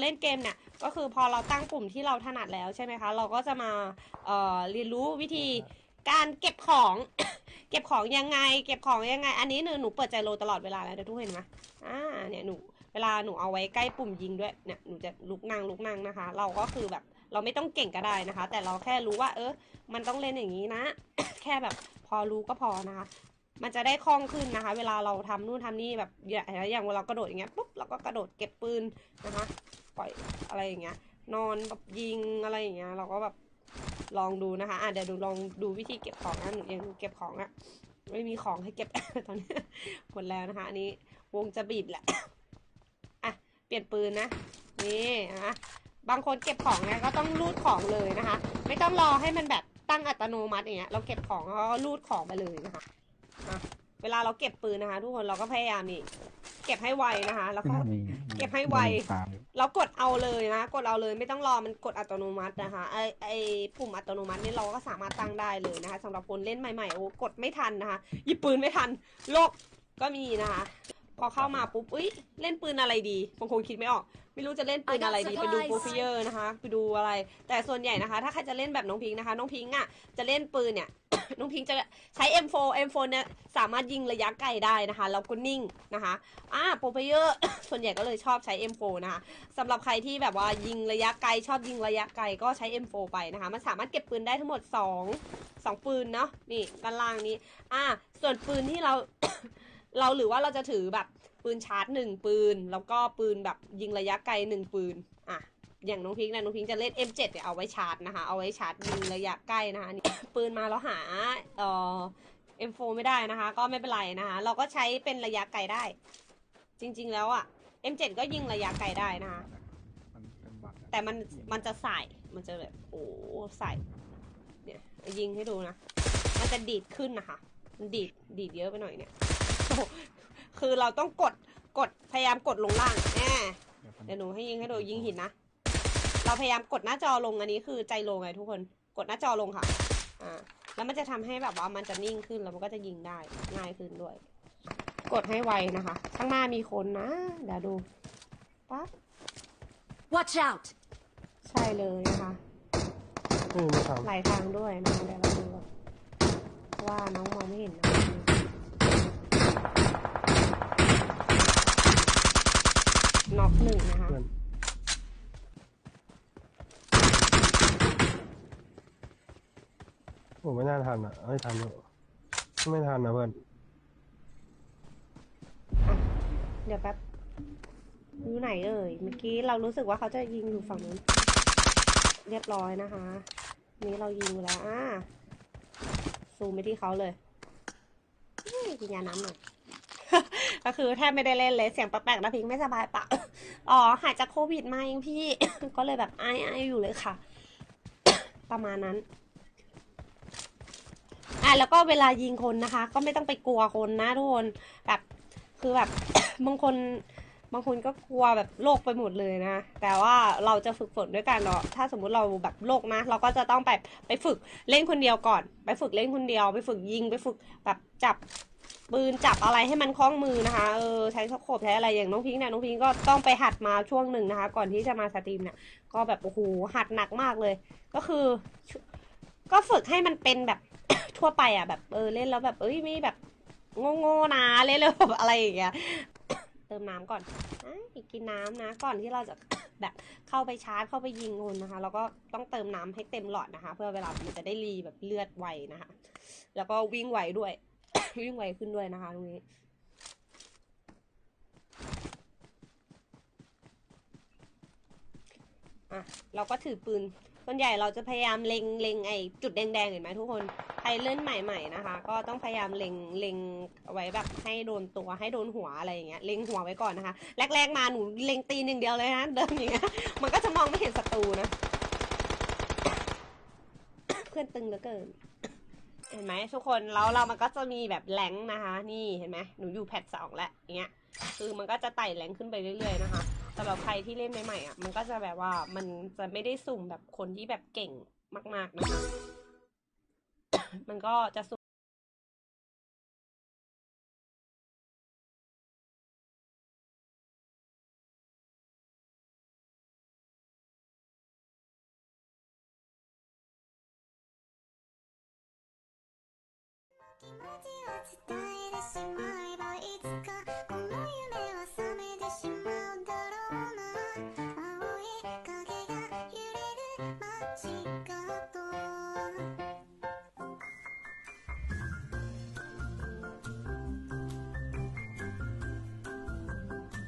เล่นเกมเนี่ยก็คือพอเราตั้งปุ่มที่เราถนัดแล้วใช่ไหมคะ เราก็จะมาเอ่อเรียนรู้วิธีการเก็บของ เก็บของยังไง เก็บของยังไง อันนี้หนูหนูเปิดใจโลตลอดเวลาแล้วเดี๋ยวทุกคนเห็นไหมอ่าเนี่ยหนูเวลาหนูเอาไว้ใกล้ปุ่มยิงด้วยเนี่ยหนูจะลุกนั่งลุกนั่งนะคะ เราก็คือแบบเราไม่ต้องเก่งก็ได้นะคะ แต่เราแค่รู้ว่า เออ มันต้องเล่นอย่างนี้นะ แค่แบบพอรู้ก็พอนะคะ มันจะได้คล่องขึ้นนะคะ เวลาเราทำนู่นทำนี่แบบอย่างอย่างเรากระโดดอย่างเงี้ยปุ๊บเราก็กระโดดเก็บปืนนะคะ ปล่อยอะไรอย่างเงี้ย นอนแบบยิงอะไรอย่างเงี้ย เราก็แบบลองดูนะคะอะเดี๋ยวดูลองดูวิธีเก็บของนะหนูยังเก็บของอะไม่มีของให้เก็บ ตอนนี้หมดแล้วนะคะ อันนี้วงจะบีบแหละอะเปลี่ยนปืนนะนี่นะคะบางคนเก็บของเนี่ยก็ต้องรูดของเลยนะคะ ไม่ต้องรอให้มันแบบตั้งอัตโนมัติอย่างเงี้ยเราเก็บของแล้วก็รูดของไปเลยนะคะะเวลาเราเก็บปืนนะคะ ทุกคนเราก็พยายามนี่ ก็บให้ไวนะคะ แล้วก็มีเก็บให้ไวตามเรากดเอาเลยนะ กดเอาเลยไม่ต้องรอมันกดอัตโนมัตินะคะ ไอไอปุ่มอัตโนมัตินี่เราก็สามารถตั้งได้เลยนะคะสำหรับคนเล่นใหม่ๆโอ้กดไม่ทันนะคะ หยิบปืนไม่ทัน โลกก็มีนะคะ พอเข้ามาปุ๊บอุ้ยเล่นปืนอะไรดีบางคนคิดไม่ออก ไม่รู้จะเล่นปืนอะไรดี I got ไปดู supplies โปรฟิเยอร์นะคะ ไปดูอะไร แต่ส่วนใหญ่นะคะ ถ้าใครจะเล่นแบบน้องพิงค์นะคะ น้องพิงค์อะ จะเล่นปืนเนี่ย น้องพิงค์จะใช้ M4 M4 เนี่ยสามารถยิงระยะไกลได้นะคะ แล้วก็นิ่งนะคะ อ่าโปรฟิเยอร์ส่วนใหญ่ก็เลยชอบใช้ M4 นะคะสำหรับใครที่แบบว่ายิงระยะไกล ชอบยิงระยะไกลก็ใช้ M4 ไปนะคะ มันสามารถเก็บปืนได้ทั้งหมด 2 2 ปืนเนาะ นี่ด้านล่างนี้ อ่า ส่วนปืนที่เรา เราหรือว่าเราจะถือแบบปืนชาร์จหนึ่งปืน แล้วก็ปืนแบบยิงระยะไกลหนึ่งปืน อะ อย่างน้องพิงค์นะน้องพิงค์จะเล่น M7 เนี่ยเอาไว้ชาร์จนะคะ เอาไว้ชาร์จยิงระยะใกล้นะคะอันนี่ ปืนมาแล้วหาเอ่อ M4 ไม่ได้นะคะ ก็ไม่เป็นไรนะคะ เราก็ใช้เป็นระยะไกลได้ จริง ๆ แล้วอะ M7 ก็ยิงระยะไกลได้นะคะ มันเป็นบัตรอะแต่มันมันจะใส่มันจะแบบโอ้ใส่เนี่ยยิงให้ดูนะ มันจะดีดขึ้นนะคะ มันดีดดีดเยอะไปหน่อยเนี่ยโอ้โห คือเราต้องกดกดพยายามกดลงล่างแน่เดี๋ยวมันเดี๋ยวหนูให้ยิงให้ดูยิงหินนะ เราพยายามกดหน้าจอลงอันนี้คือใจลงไงทุกคน กดหน้าจอลงค่ะ อ่า แล้วมันจะทำให้แบบว่ามันจะนิ่งขึ้นแล้วมันก็จะยิงได้ง่ายขึ้นด้วย กดให้ไวนะคะ ข้างหน้ามีคนนะ เดี๋ยวดูปั๊บ Watch out! ใช่เลยนะคะไม่มีทางหลายทางด้วยนะคะเดี๋ยวเราดูก่อนว่าน้องมองไม่เห็นนะ น็อกหนึ่งนะคะ เพื่อนผมไม่น่าทันอะไม่ทันอยู่ไม่ทันนะเพื่อนเดี๋ยวแป๊บอยู่ไหนเอ่ย เมื่อกี้เรารู้สึกว่าเขาจะยิงอยู่ฝั่งนู้น เรียบร้อยนะคะ นี้เรายิงแล้วอ่าซูมไปที่เขาเลยเฮ้ยกินยาน้ำหน่อย ก็คือแทบไม่ได้เล่นเลยเสียงแปลกๆนะพิงไม่สบายปะอ๋อหายจากโควิดมาเองพี่ ก็เลยแบบไอไออยู่เลยค่ะ ประมาณนั้นอะแล้วก็เวลายิงคนนะคะ ก็ไม่ต้องไปกลัวคนนะทุกคนแบบคือแบบบางคนบางคนก็กลัวแบบโลกไปหมดเลยนะ แต่ว่าเราจะฝึกฝนด้วยกันเนาะ ถ้าสมมุติเราแบบโลกนะ เราก็จะต้องไปไปฝึกเล่นคนเดียวก่อน ไปฝึกเล่นคนเดียว ไปฝึกยิง ไปฝึกแบบจับ ปืนจับอะไรให้มันคล่องมือนะคะ เออใช้สโคปใช้อะไรอย่างน้องพิงค์เนี่ยน้องพิงค์ก็ต้องไปหัดมาช่วงหนึ่งนะคะ ก่อนที่จะมาสตรีมเนี่ย ก็แบบโอ้โหหัดหนักมากเลย ก็คือ ก็ฝึกให้มันเป็นแบบ ทั่วไปอะแบบเออเล่นแล้วแบบ เอ้ยไม่แบบโง่ๆนะเล่นแล้วแบบอะไรอย่างเงี้ยเติมน้ำก่อนอกินน้ำนะ ก่อนที่เราจะแบบเข้าไปชาร์จเข้าไปยิงคนนะคะ แล้วก็ต้องเติมน้ำให้เต็มหลอดนะคะ เพื่อเวลามันจะได้รีแบบเลือดไวนะคะ แล้วก็วิ่งไวด้วย วิ่งไวขึ้นด้วยนะคะตรงนี้อะเราก็ถือปืนส่วนใหญ่เราจะพยายามเล็งเล็งไอจุดแดงๆเห็นไหมทุกคนใครเล่นใหม่ ๆนะคะ ก็ต้องพยายามเล็งเล็งเอาไว้แบบให้โดนตัวให้โดนหัวอะไรอย่างเงี้ยเล็งหัวไว้ก่อนนะคะ แรกๆมาหนูเล็งตีนอย่างเดียวเลยนะเดินอย่างเงี้ยมันก็จะมองไม่เห็นศัตรูนะ เพื่อนตึงเหลือเกิน เห็นไหมทุกคนแล้วเรามันก็จะมีแบบแหลงนะคะ นี่เห็นไหมหนูอยู่แพทสองแล้วอย่างเงี้ยคือมันก็จะไต่แหลงขึ้นไปเรื่อยๆนะคะสำหรับใครที่เล่นใหม่ๆอะมันก็จะแบบว่ามันจะไม่ได้สุ่มแบบคนที่แบบเก่งมากๆนะคะมันก็จะสุ่ม 伝えてしま